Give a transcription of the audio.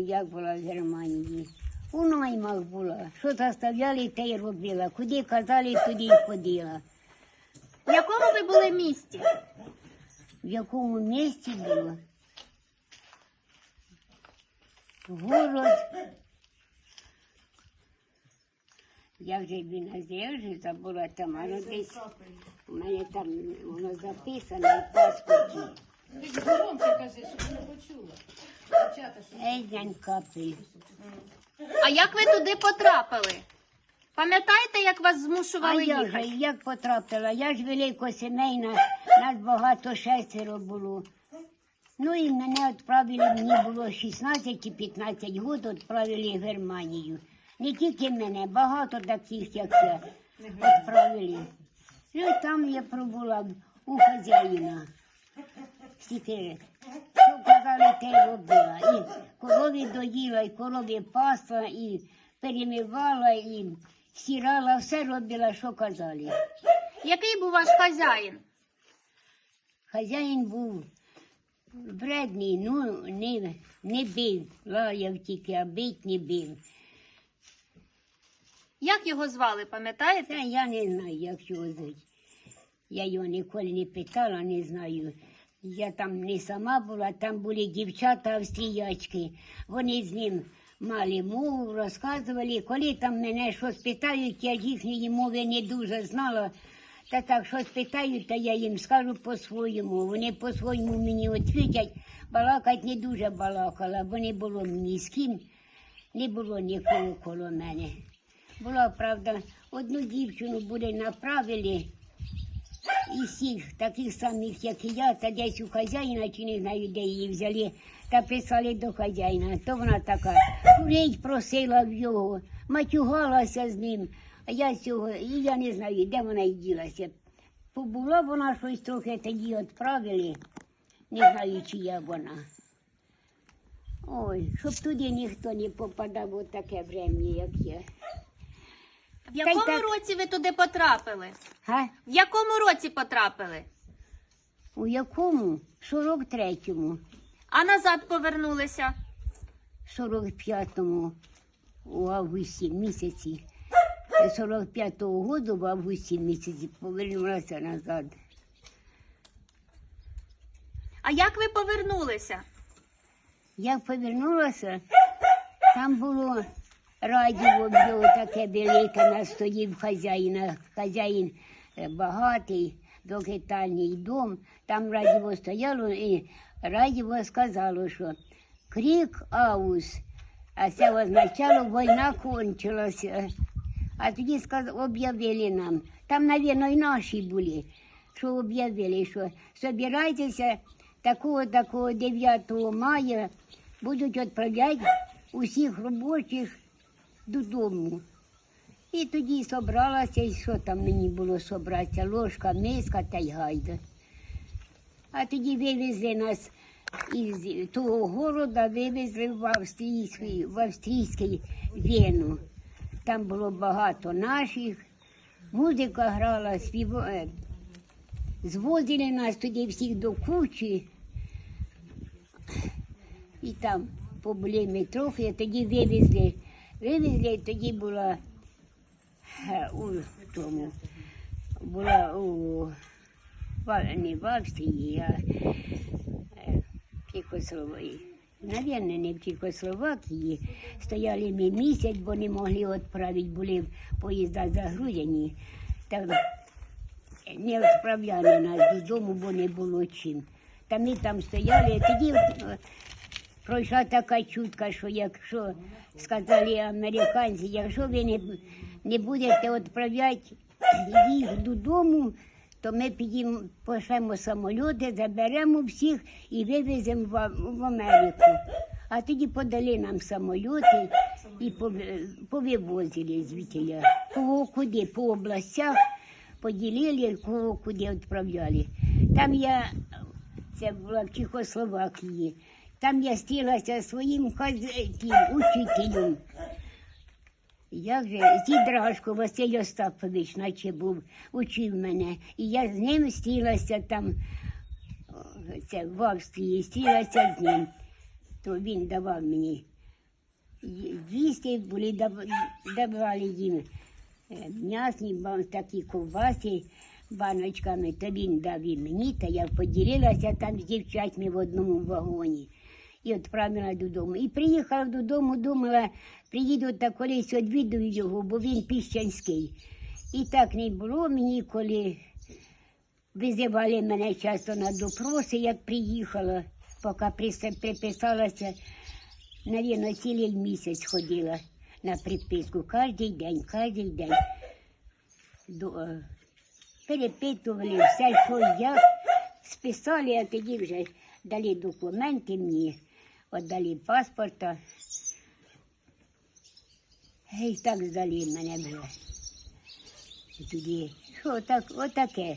як була в Германії. У наймах була. Що заставляли, те й робила. Куди казали, туди й ходила. В якому ви були місті? В якому місці було? Город. Я вже я вже забула там, але десь у мене там воно записано в паспорті. Ти громче кажи, щоб не почула. Дівчата, щоб Ейзен капель. А як ви туди потрапили? Пам'ятаєте, як вас А змушували я їхати? ж як потрапила? Я ж великосімейна, нас багато шестеро було. Ну і мене відправили, мені було 16 чи 15 років, відправили в Германію. Не тільки мене, багато таких, як я, відправили. Ну і там я пробула у хазяїна. Стільки, що казали, те й робила. І корові доїла, і корові пасла, і перемивала, і стирала, все робила, що казали. Який був ваш хазяїн? Хазяїн був вредний, ну не, не бив, лаяв тільки, а бить не бив. Як його звали, пам'ятаєте? Та я не знаю, як його звуть. Я його ніколи не питала, не знаю. Я там не сама була, там були дівчата австріячки. Вони з ним мали мову, розказували. Коли там мене щось питають, я їхньої мови не дуже знала. Та так щось питають, та я їм скажу по-своєму. Вони по-своєму мені відповідять. Балакать не дуже балакала, бо не було мені з ким, не було нікого коло мене. Була, правда, одну дівчину були направили і всіх таких самих, як і я, та десь у хазяїна, чи не знаю, де її взяли, та писали до хазяїна. То вона така курить просила в його, матюгалася з ним. А я цього, і я не знаю, де вона й ділася. Побула вона щось трохи тоді відправили, не знаю, чи я вона. Ой, щоб туди ніхто не попадав у таке врем'я, як я. В якому так. році ви туди потрапили? Га? В якому році потрапили? У якому? 43-му, А назад повернулися? 45-му у августі місяці. 45-го году в августі місяці повернулася назад. А як ви повернулися? Як повернулася, там було радіо було таке велике, на стоїв хазяїна. Хазяїн е, багатий, двохетальний дом. Там радіо стояло і радіо сказало, що крик аус, а це означало, війна кончилася. А тоді об'явили нам, там, мабуть, і наші були, що об'явили, що собирайтеся такого, такого 9 мая будуть відправляти усіх робочих додому. І тоді собралася, і що там мені було собратися, ложка, миска та й гайда. А тоді вивезли нас із того города, вивезли в австрійський, в австрійський Вену. Там було багато наших, музика грала, спів... е, звозили нас тоді всіх до кучі. І там побули ми трохи, тоді вивезли. Вивезли, тоді була е, у тому, була у не в Австрії, а в Чехословакії. Навірно, не в Чехословакії. Стояли ми місяць, бо не могли відправити, були поїзда загрузені. Так не відправляли нас додому, бо не було чим. Та ми там стояли, тоді е, пройшла така чутка, що якщо сказали американці, якщо ви не, не будете відправляти їх додому, то ми підемо, пошлемо самоліти, заберемо всіх і вивеземо в, Америку. А тоді подали нам самоліти і пов- повивозили звідтіля. Кого куди, по областях поділили, кого куди відправляли. Там я, це була в Чехословакії, там я стілася своїм хаз- тим, учителем. Як же Зідрашко Василь Остапович, наче був, учив мене. І я з ним стілася там, це в Австрії, стілася з ним. То він давав мені їсти були, давали їм е, м'ясні, такі ковбаси баночками, то він дав і мені, та я поділилася там з дівчатами в одному вагоні. І відправила додому. І приїхала додому, думала, приїду та колись відвідую його, бо він піщанський. І так не було мені, коли визивали мене часто на допроси, як приїхала, поки приписалася, навіть цілий місяць ходила на приписку. Кожен день, кожен день. До, е, перепитували все, що як. Списали, а тоді вже дали документи мені, віддали паспорта. І так здалі мене вже. Тоді, отак, отаке.